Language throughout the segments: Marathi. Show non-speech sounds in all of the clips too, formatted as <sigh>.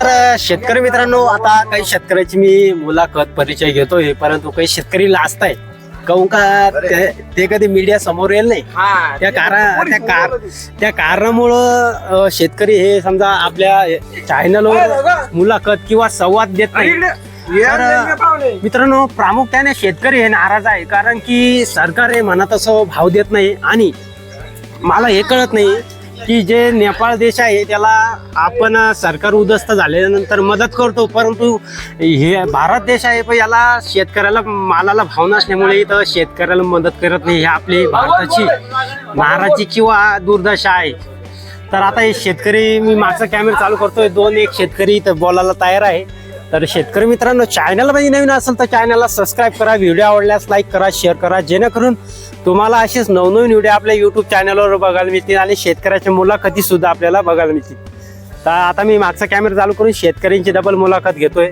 तर शेतकरी मित्रांनो आता काही शेतकऱ्याची मी मुलाखत परिचय घेतोय परंतु काही शेतकरी लाजताय काहून का ते- ते कधी मीडिया समोर येईल नाही? त्या कारण त्या कार त्या कारणामुळं अं, शेतकरी हे समजा आपल्या चॅनलवर मुलाखत किंवा संवाद देत नाही. तर मित्रांनो प्रामुख्याने शेतकरी हे नाराज आहे कारण की सरकार हे म्हणत असं भाव देत नाही. आणि मला हे कळत नाही की जे नेपाळ देश आहे त्याला आपण सरकार उद्ध्वस्त झाल्यानंतर मदत करतो. परंतु हे भारत देश आहे पण याला शेतकऱ्याला मालाला भाव नसल्यामुळे इथं शेतकऱ्याला मदत करत नाही ही आपली भारताची महाराची किंवा दुर्दशा आहे. तर आता हे शेतकरी मी मागचा कॅमेरा चालू करतोय. दोन एक शेतकरी इथं बोलायला तयार आहे. तर शेतकरी मित्रांनो चॅनलमध्ये नवीन असेल तर चॅनलला सबस्क्राईब करा व्हिडिओ आवडल्यास लाईक करा शेअर करा. जेणेकरून तुम्हाला असेच नवनवीन व्हिडिओ आपल्या युट्यूब चॅनलवर बघायला मिळतील आणि शेतकऱ्याच्या मुलाखती सुद्धा आपल्याला बघायला मिळतील. तर आता मी मागचा कॅमेरा चालू करून शेतकऱ्यांची डबल मुलाखत घेतोय.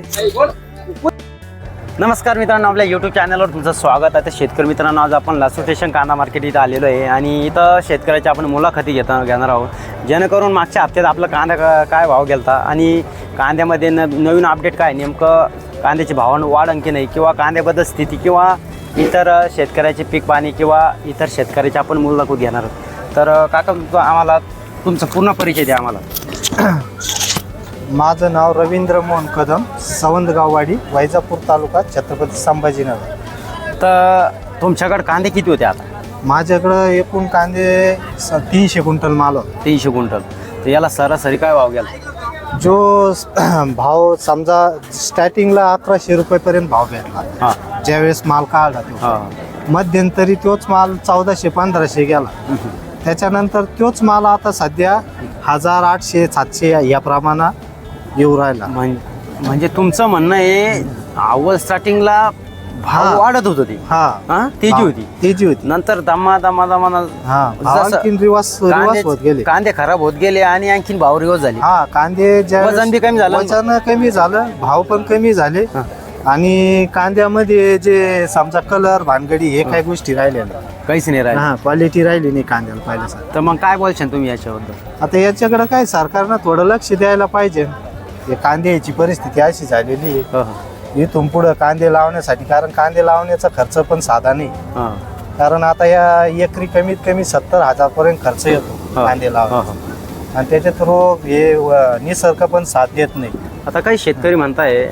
नमस्कार मित्रांनो आपल्या यूट्यूब चॅनलवर तुमचं स्वागत आहे. तर शेतकरी मित्रांनो आज आपण लासू स्टेशन कांदा मार्केट इथं आलेलो आहे. आणि इथं शेतकऱ्याच्या आपण मुलाखती घेता घेणार आहोत. जेणेकरून मागच्या हप्त्यात आपला कांदा का- काय भाव गेलता? आणि कांद्यामध्ये न नवीन अपडेट काय? नेमकं कांद्याची भाव वाढ आणखी नाही किंवा कांद्याबद्दल स्थिती किंवा इतर शेतकऱ्याचे पीक पाणी किंवा इतर शेतकऱ्याची आपण मुलाखत घेणार आहोत. तर काका आम्हाला तुमचा पूर्ण परिचय द्या आम्हाला. <clears throat> माझं नाव रवींद्र मोहन कदम सवंदगाववाडी वैजापूर तालुका छत्रपती संभाजीनगर. तर तुमच्याकडे कांदे किती होते आता? माझ्याकडं एकूण कांदे स- तीनशे क्विंटल माल होता. तीनशे क्विंटल. तर याला सरासरी काय भाव गेला? जो स- <clears throat> भाव समजा स्टार्टिंगला अकराशे रुपयेपर्यंत भाव भेटला. हां. ज्यावेळेस माल काढला तो. हां. मध्यंतरी तोच माल चौदाशे पंधराशे गेला. त्याच्यानंतर तोच माल आता सध्या हजार आठशे सातशे या प्रमाणात येऊ राहिला. म्हण- म्हणजे तुमचं म्हणणं आहे अव्वल स्टार्टिंगला भाव हा. वाढत होत ती. हा. तेजी होती. तेजी होती. नंतर दमा दमा दमा हा. होत गेले. कांदे खराब होत गेले आणि आणखीन भाव रिवर्स झाले. हा कांदे ज्या वजन बी कमी झालं. वजन कमी झालं भाव पण कमी झाले. हा. आणि कांद्यामध्ये जे समजा कलर भानगडी हे काही गोष्टी राहिल्या नाही. काहीच नाही राहिलं. हा क्वालिटी राहिली नाही कांद्याला पाहिल्यासारखं. तर मग काय बोलशाल तुम्ही याच्याबद्दल? आता याच्याकडे काय सरकारनं थोडं लक्ष द्यायला पाहिजे. हे कांद्याची परिस्थिती अशी झालेली आहे हो, हो. इथून पुढं कांदे लावण्यासाठी कारण कांदे लावण्याचा खर्च पण साधा नाही हा. कारण आता या एकरी कमीत कमी सत्तर हजार पर्यंत खर्च येतो हा. कांदे हो, लावण्याचा हो. आणि त्याच्यात रोग हे व- निसर्ग पण साथ देत नाही आता काही शेतकरी म्हणताय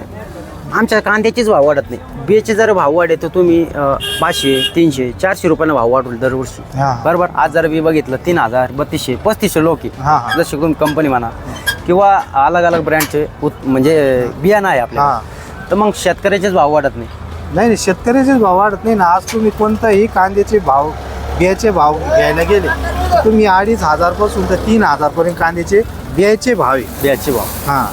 आमच्या कांद्याचेच भाव वाढत नाही बियाचे जर भाव वाढे तर तुम्ही अं, पाचशे तीनशे चारशे रुपयानं भाव वाढवले दरवर्षी हा. बरोबर आज जर मी बघितलं तीन हजार बत्तीसशे पस्तीसशे लोक आहे. हा, हा. जसे तुम्ही कंपनी म्हणा किंवा अलग अलग ब्रँडचे उत म्हणजे बियाणं आहे आपल्या हा. तर मग शेतकऱ्याचेच भाव वाढत नाही. नाही नाही शेतकऱ्याचेच भाव वाढत नाही ना. आज तुम्ही कोणताही कांद्याचे भाव बियाचे भाव घ्यायला गेले तुम्ही अडीच हजारपासून तर तीन हजार पर्यंत कांद्याचे बियाचे भाव आहे. बियाचे भाव. हा.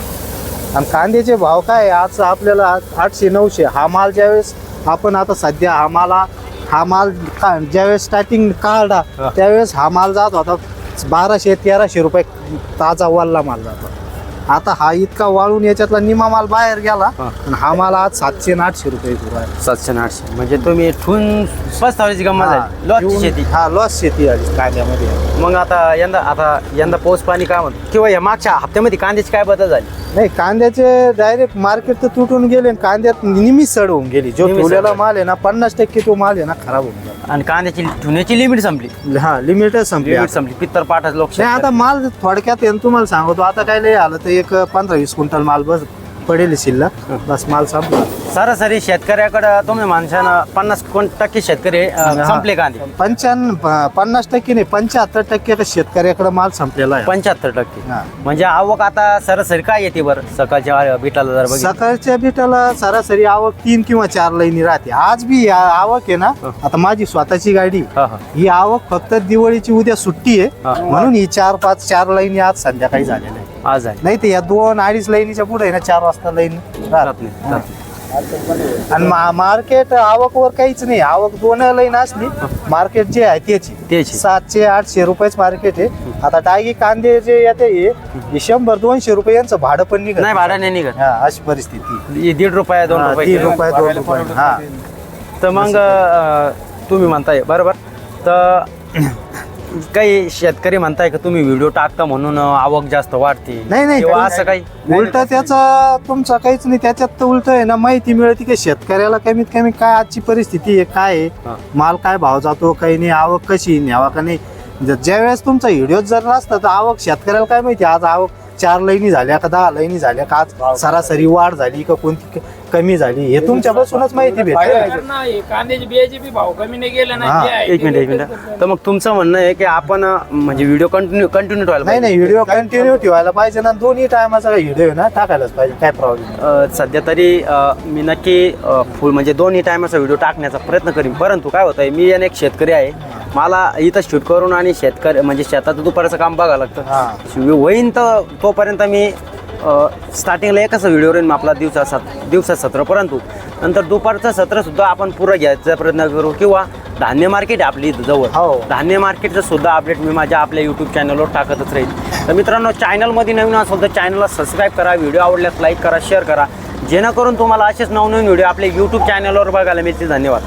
आणि कांद्याचे भाव काय? आज आपल्याला आठशे नऊशे. हा माल ज्यावेळेस आपण आता सध्या हा माला हा माल का- ज्यावेळेस स्टार्टिंग काढला हा. त्यावेळेस हा माल जात होता. बाराशे तेराशे रुपये ताजा वल्ला माल जातो आता हा इतका वाळून याच्यातला निमा माल बाहेर गेला हा. आणि हा माल आज सातशे आणि आठशे रुपये. सातशे आणि आठशे म्हणजे तुम्ही ठून पस्तावण्याची गंमत हा. झाली लॉसची येऊन- शेती हा लॉस शेती आली कांद्यामध्ये मग आता यंदा आता यंदा पाऊस पाणी काय म्हणतो किंवा या मागच्या हप्त्यामध्ये कांद्याची काय बदल झाली नाही कांद्याचे डायरेक्ट मार्केट तर तुटून गेले आणि कांद्यात निमित सड होऊन गेली. जो निमिष ठेवलेला. माल आहे ना पन्नास टक्के तो माल आहे ना खराब होऊन गेला. आणि कांद्याची ठेवण्याची लिमिट संपली. हा लिमिटच संपली लिमिट आता. संपली. पित्तर पाठाच लोक नाही आता माल थोडक्यात आहे ना, तुम्हाला सांगतो. आता काय लय आलं तर एक पंधरा वीस क्विंटल माल बस पडेल शिल्लक बस माल संपला. सरासरी शेतकऱ्याकडे तुम्ही माणसानं पन्नास कोण टक्के शेतकरी अं. संपले कांदे पंच्याण्णव पन्नास टक्के नाही पंच्याहत्तर टक्के शेतकऱ्याकडे माल संपलेला आहे. पंच्याहत्तर टक्के. हा. म्हणजे आवक आता सरासरी काय येते बरं? सकाळच्या बिटाला जर बघितलं. सकाळच्या बिटाला सरासरी आवक तीन किंवा चार लाईनी राहते. आज बी या आवक आहे ना. आता माझी स्वतःची गाडी हा हा. ही आवक फक्त दिवाळीची उद्या सुट्टी आहे. हा. म्हणून ही चार पाच चार लाईनी आज संध्याकाळी झालेल्या आहे आज झाली नाही तर या दोन अडीच लाईनीच्या पुढे आहे ना चार वाजता लाईन राहत नाही. राहत नाही. आणि मा- मार्केट आवकवर काहीच नाही. आवक दोन लाईन असली मार्केट जे आहे त्याची. त्याची. सातशे आठशे रुपयेच मार्केट आहे. आता डागी कांदे जे येते हे हे शंभर दोनशे रुपये यांचं भाडं पण निघत नाही भाडा नाही निघत. हा अशी परिस्थिती. हे दीड रुपये दोन हा, रुपये तीन किलो. रुपये दोन रुपये. हा. तर मग अं, तुम्ही म्हणताय बरोबर. तर काही शेतकरी म्हणताय का तुम्ही व्हिडिओ टाकता म्हणून आवक जास्त वाढते? नाही नाही किंवा असं काही? उलट त्याचं तुमचं काहीच नाही त्याच्यात तर उलट आहे ना माहिती मिळते की शेतकऱ्याला कमीत कमी काय आजची परिस्थिती आहे काय. आहे? माल काय भाव जातो काही नाही आवक कशी न्यावा का नाही? ज- ज्यावेळेस तुमचा व्हिडिओ जर नसता तर आवक शेतकऱ्याला काय माहिती आज आवक चार लाईनी झाल्या का दहा लाईनी झाल्या का? आज सरासरी वाढ झाली का कोणती? कमी झाली. हे तुमच्यापासूनच माहिती भेटते नाही. कांद्याचे बियाचे बी भाव कमी नाही गेले हा, ना आहे एक मिनिट एक मिनिट. तर मग तुमचं म्हणणं आहे की आपण अं, म्हणजे व्हिडिओ कंटिन्यू कंटिन्यू ठेवायला नाही पाहिजे. नाही व्हिडिओ कंटिन्यू ठेवायला पाहिजे ना. दोन्ही टायमाचा व्हिडिओ आहे ना टाकायलाच पाहिजे. काय प्रॉब्लेम अ, सध्या तरी अ, मी नक्की अ, फुल म्हणजे दोन्ही टायमाचा व्हिडिओ टाकण्याचा प्रयत्न करीन. परंतु काय होतंय मी आणि एक शेतकरी आहे. मला इथं शूट करून आणि शेतकरी म्हणजे शेताचं दुपारचं काम बघावं हा. लागतं होईन तर तोपर्यंत मी स्टार्टिंगला एकच व्हिडिओ रेन आपला दिवसा सात दिवसात सत्र परंतु नंतर दुपारचं सत्र सुद्धा आपण पुरं घ्यायचा प्रयत्न करू किंवा धान्य मार्केट आपली इथं जवळ. हो. धान्य मार्केटचं सुद्धा अपडेट मी माझ्या आपल्या यूट्यूब चॅनलवर टाकतच राहील तर मित्रांनो चॅनलमध्ये नवीन असेल तर चॅनलला सबस्क्राईब करा व्हिडिओ आवडल्यास लाईक करा शेअर करा. जेणेकरून तुम्हाला असेच नवनवीन व्हिडिओ आपल्या यूट्यूब चॅनलवर बघायला मिळतील. धन्यवाद.